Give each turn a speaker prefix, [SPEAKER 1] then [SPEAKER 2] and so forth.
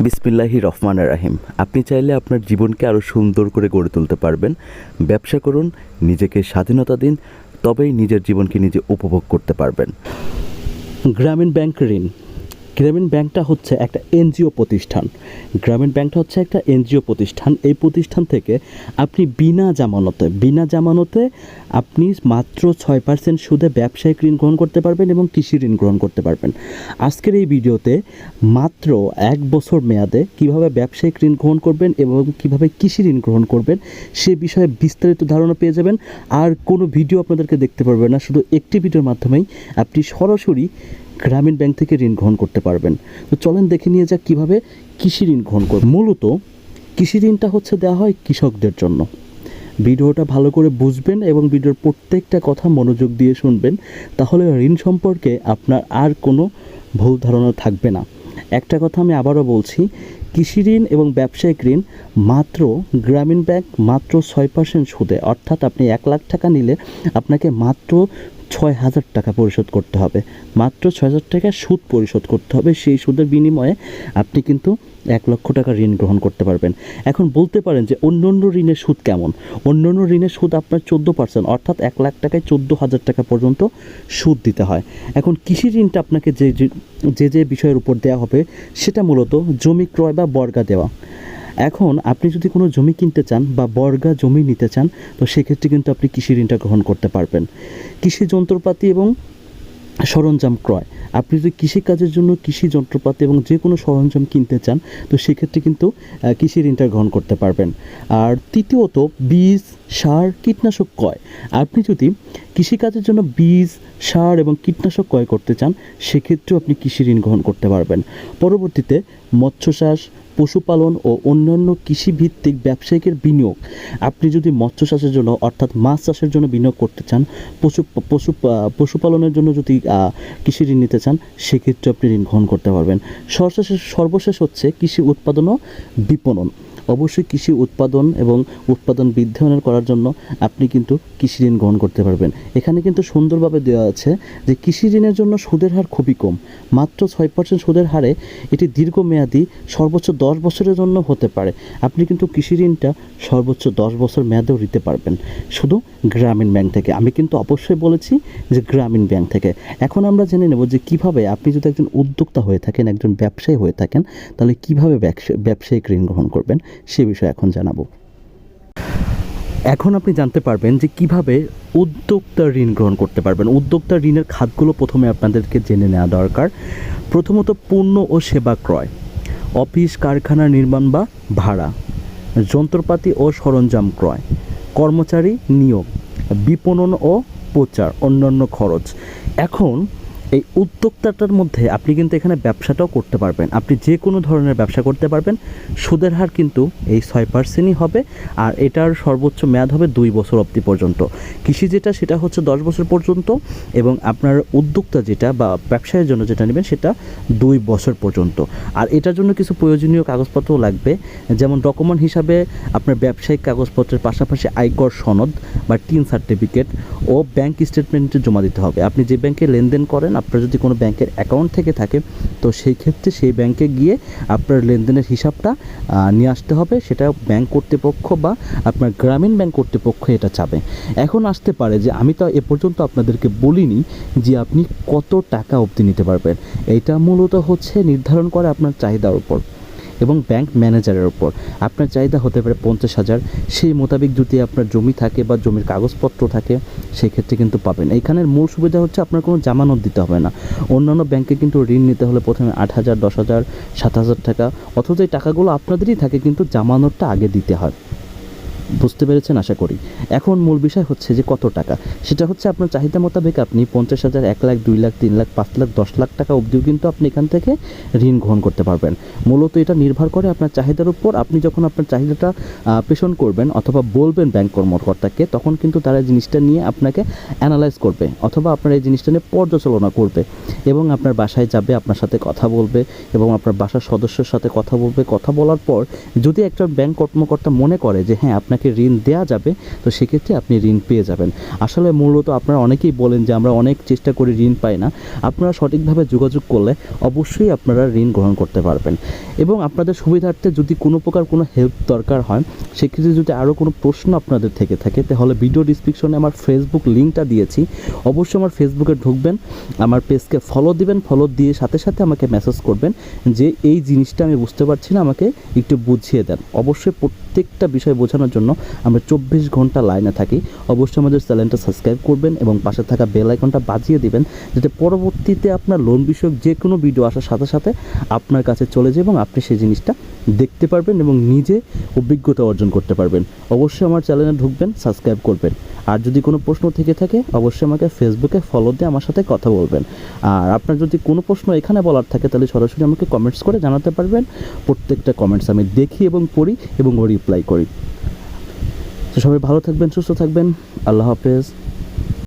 [SPEAKER 1] বিসমিল্লাহি রহমান রাহিম। আপনি চাইলে আপনার জীবনকে আরও সুন্দর করে গড়ে তুলতে পারবেন। ব্যবসা করুন, নিজেকে স্বাধীনতা দিন, তবেই নিজের জীবনকে নিজে উপভোগ করতে পারবেন।
[SPEAKER 2] গ্রামীণ ব্যাংক ঋণ। গ্রামীণ ব্যাংকটা হচ্ছে একটা এনজিও প্রতিষ্ঠান। গ্রামীণ ব্যাংকটা হচ্ছে একটা এনজিও প্রতিষ্ঠান। এই প্রতিষ্ঠান থেকে আপনি বিনা জামানতে বিনা জামানতে আপনি মাত্র ছয় পার্সেন্ট সুদে ব্যবসায়িক ঋণ গ্রহণ করতে পারবেন এবং কৃষি ঋণ গ্রহণ করতে পারবেন। আজকের এই ভিডিওতে মাত্র এক বছর মেয়াদে কীভাবে ব্যবসায়িক ঋণ গ্রহণ করবেন এবং কীভাবে কৃষি ঋণ গ্রহণ করবেন, সে বিষয়ে বিস্তারিত ধারণা পেয়ে যাবেন। আর কোনো ভিডিও আপনাদেরকে দেখতে পারবেন না, শুধু একটি ভিডিওর মাধ্যমেই। আপনি সরাসরি গ্রামীণ ব্যাংক থেকে ঋণ গ্রহণ করতে পারবেন। তো চলেন দেখে নিয়ে যাক কীভাবে কৃষি ঋণ গ্রহণ করবেন মূলত কৃষি ঋণটা হচ্ছে দেওয়া হয় কৃষকদের জন্য। ভিডিওটা ভালো করে বুঝবেন এবং ভিডিওর প্রত্যেকটা কথা মনোযোগ দিয়ে শুনবেন। তাহলে ঋণ সম্পর্কে আপনার আর কোনো ভুল ধারণা থাকবে না। একটা কথা আমি আবারও বলছি, কৃষি ঋণ এবং ব্যবসায়িক ঋণ মাত্র গ্রামীণ ব্যাংক মাত্র ছয় পার্সেন্ট সুদে। অর্থাৎ আপনি এক লাখ টাকা নিলে আপনাকে মাত্র ছয় হাজার টাকা পরিশোধ করতে হবে। মাত্র ছয় হাজার টাকা সুদ পরিশোধ করতে হবে। সেই সুদের বিনিময়ে আপনি কিন্তু এক লক্ষ টাকা ঋণ গ্রহণ করতে পারবেন। এখন বলতে পারেন যে অন্য অন্য ঋণের সুদ কেমন? অন্য অন্য ঋণের সুদ আপনার চোদ্দ পার্সেন্ট অর্থাৎ এক লাখ টাকায় চোদ্দ হাজার টাকা পর্যন্ত সুদ দিতে হয়। এখন কৃষি ঋণটা আপনাকে যে যে- বিষয়ের উপর দেওয়া হবে, সেটা মূলত জমি ক্রয় বা বর্গা দেওয়া। এখন আপনি যদি কোনো জমি কিনতে চান বা বর্গা জমি নিতে চান, তো সেক্ষেত্রে কিন্তু আপনি কৃষি ঋণটা গ্রহণ করতে পারবেন। কৃষি যন্ত্রপাতি এবং সরঞ্জাম ক্রয়। আপনি যদি কৃষিকাজের জন্য কৃষি যন্ত্রপাতি এবং যে কোনো সরঞ্জাম কিনতে চান, তো সেক্ষেত্রে কিন্তু কৃষি ঋণটা গ্রহণ করতে পারবেন। আর তৃতীয়ত, বীজ, সার, কীটনাশক ক্রয়। আপনি যদি কৃষিকাজের জন্য বীজ, সার এবং কীটনাশক ক্রয় করতে চান, সেক্ষেত্রেও আপনি কৃষি ঋণ গ্রহণ করতে পারবেন। পরবর্তীতে মৎস্য চাষ পশুপালন ও অন্যান্য কৃষিভিত্তিক ব্যবসায়িকের বিনিয়োগ। আপনি যদি মৎস্য চাষের জন্য অর্থাৎ মাছ চাষের জন্য বিনিয়োগ করতে চান, পশু পশু পশুপালনের জন্য যদি কৃষি ঋণ নিতে চান, সেক্ষেত্রে আপনি ঋণ গ্রহণ করতে পারবেন। সর্বশেষ সর্বশেষ হচ্ছে কৃষি উৎপাদন ও বিপণন। অবশ্যই কৃষি উৎপাদন এবং উৎপাদন বৃদ্ধায়নের করার জন্য আপনি কিন্তু কৃষি ঋণ গ্রহণ করতে পারবেন। এখানে কিন্তু সুন্দরভাবে দেওয়া আছে যে কৃষি ঋণের জন্য সুদের হার খুবই কম। মাত্র ছয় পার্সেন্ট সুদের হারে এটি দীর্ঘমেয়াদী সর্বোচ্চ দশ বছরের জন্য হতে পারে। আপনি কিন্তু কৃষি ঋণটা সর্বোচ্চ দশ বছর মেয়াদেও নিতে পারবেন। শুধু গ্রামীণ ব্যাংক থেকে। আমি কিন্তু অবশ্যই বলেছি যে গ্রামীণ ব্যাংক থেকে। এখন আমরা জেনে নেব যে কীভাবে আপনি যদি একজন উদ্যোক্তা হয়ে থাকেন, একজন ব্যবসায়ী হয়ে থাকেন, তাহলে কীভাবে ব্যবসা, ব্যবসায়িক ঋণ গ্রহণ করবেন? সে বিষয়ে এখন জানাব। এখন আপনি জানতে পারবেন যে কীভাবে উদ্যোক্তা ঋণ গ্রহণ করতে পারবেন। উদ্যোক্তা ঋণের খাতগুলো প্রথমে আপনাদেরকে জেনে নেওয়া দরকার। প্রথমত পণ্য ও সেবা ক্রয়, অফিস, কারখানা নির্মাণ বা ভাড়া, যন্ত্রপাতি ও সরঞ্জাম ক্রয়, কর্মচারী নিয়োগ, বিপণন ও প্রচার, অন্যান্য খরচ। এখন এই উদ্যোক্তাটার মধ্যে আপনি কিন্তু এখানে ব্যবসাটাও করতে পারবেন। আপনি যে কোনো ধরনের ব্যবসা করতে পারবেন। সুদের হার কিন্তু এই ছয় পার্সেন্টই হবে আর এটার সর্বোচ্চ মেয়াদ হবে দুই বছর অবধি পর্যন্ত। কৃষি যেটা, সেটা হচ্ছে দশ বছর পর্যন্ত এবং আপনার উদ্যোক্তা যেটা বা ব্যবসায়ের জন্য যেটা নেবেন, সেটা দুই বছর পর্যন্ত। আর এটার জন্য কিছু প্রয়োজনীয় কাগজপত্রও লাগবে। যেমন ডকুমেন্ট হিসাবে আপনার ব্যবসায়িক কাগজপত্রের পাশাপাশি আয়কর সনদ বা টিন সার্টিফিকেট ও ব্যাংক স্টেটমেন্টে জমা দিতে হবে। আপনি যে ব্যাংকে লেনদেন করেন আপনার যদি কোনো ব্যাংকের অ্যাকাউন্ট থেকে থাকে, তো সেই ক্ষেত্রে সেই ব্যাংকে গিয়ে আপনার লেনদেনের হিসাবটা নিয়ে আসতে হবে। সেটা ব্যাংক কর্তৃপক্ষ বা আপনার গ্রামীণ ব্যাংক কর্তৃপক্ষ এটা চাবে। এখন আসতে পারে যে, আমি তো এ পর্যন্ত আপনাদেরকে বলিনি যে আপনি কত টাকা অবধি নিতে পারবেন। এটা মূলত হচ্ছে নির্ধারণ করে আপনার চাহিদার উপর। এবং ব্যাংক ম্যানেজারের ওপর আপনার চাহিদা হতে পারে পঞ্চাশ হাজার। সেই মোতাবেক যদি আপনার জমি থাকে বা জমির কাগজপত্র থাকে সেই ক্ষেত্রে কিন্তু পাবেন। এখানের মূল সুবিধা হচ্ছে আপনার কোনো জামানত দিতে হবে না। অন্যান্য ব্যাংকে কিন্তু ঋণ নিতে হলে প্রথমে আট হাজার, দশ হাজার, সাত হাজার টাকা, অথচ এই টাকাগুলো আপনাদেরই থাকে, কিন্তু জামানতটা আগে দিতে হয়। বুঝতে পেরেছেন? আশা করি। এখন মূল বিষয় হচ্ছে যে কত টাকা? সেটা হচ্ছে আপনার চাহিদা মোতাবেক আপনি পঞ্চাশ হাজার, এক লাখ, দুই লাখ, তিন লাখ, পাঁচ লাখ, দশ লাখ টাকা অবধিও কিন্তু আপনি এখান থেকে ঋণ গ্রহণ করতে পারবেন। মূলত এটা নির্ভর করে আপনার চাহিদার উপর। আপনি যখন আপনার চাহিদাটা পেষণ করবেন অথবা বলবেন ব্যাংক কর্মকর্তাকে, তখন কিন্তু তারা জিনিসটা নিয়ে আপনাকে অ্যানালাইজ করবে অথবা আপনার এই জিনিসটা নিয়ে পর্যালোচনা করবে এবং আপনার বাসায় যাবে, আপনার সাথে কথা বলবে এবং আপনার বাসার সদস্যের সাথে কথা বলবে। কথা বলার পর যদি একটা ব্যাংক কর্মকর্তা মনে করে যে হ্যাঁ আপনাকে আপনাকে ঋণ দেওয়া যাবে, তো সেক্ষেত্রে আপনি ঋণ পেয়ে যাবেন। আসলে মূলত আপনারা অনেকেই বলেন যে আমরা অনেক চেষ্টা করে ঋণ পাই না। আপনারা সঠিকভাবে যোগাযোগ করলে অবশ্যই আপনারা ঋণ গ্রহণ করতে পারবেন। এবং আপনাদের সুবিধার্থে যদি কোনো প্রকার কোনো হেল্প দরকার হয়, সেক্ষেত্রে যদি আরও কোনো প্রশ্ন আপনাদের থেকে থাকে, তাহলে ভিডিও ডিসক্রিপশনে আমার ফেসবুক লিঙ্কটা দিয়েছি। অবশ্যই আমার ফেসবুকে ঢুকবেন, আমার পেজকে ফলো দিবেন ফলো দিয়ে সাথে সাথে আমাকে মেসেজ করবেন যে এই জিনিসটা আমি বুঝতে পারছি না, আমাকে একটু বুঝিয়ে দেন। অবশ্যই প্রত্যেকটা বিষয় বোঝানোর জন্য আমরা চব্বিশ ঘণ্টা লাইনে থাকি। অবশ্যই আমাদের চ্যানেলটা সাবস্ক্রাইব করবেন এবং পাশে থাকা বেল আইকনটা বাজিয়ে দিবেন, যাতে পরবর্তীতে আপনার লোন বিষয়ক যে কোনো ভিডিও আসার সাথে সাথে আপনার কাছে চলে যায় এবং আপনি সেই জিনিসটা দেখতে পারবেন এবং নিজে অভিজ্ঞতা অর্জন করতে পারবেন। অবশ্যই আমার চ্যানেলে ঢুকবেন সাবস্ক্রাইব করবেন। আর যদি কোনো প্রশ্ন থেকে থাকে, অবশ্যই আমাকে ফেসবুকে ফলো দিয়ে আমার সাথে কথা বলবেন। আর আপনার যদি কোনো প্রশ্ন এখানে বলার থাকে, তাহলে সরাসরি আমাকে কমেন্টস করে জানাতে পারবেন। প্রত্যেকটা কমেন্টস আমি দেখি এবং পড়ি এবং রিপ্লাই করি। তো সবাই ভালো থাকবেন, সুস্থ থাকবেন। আল্লাহ হাফেজ।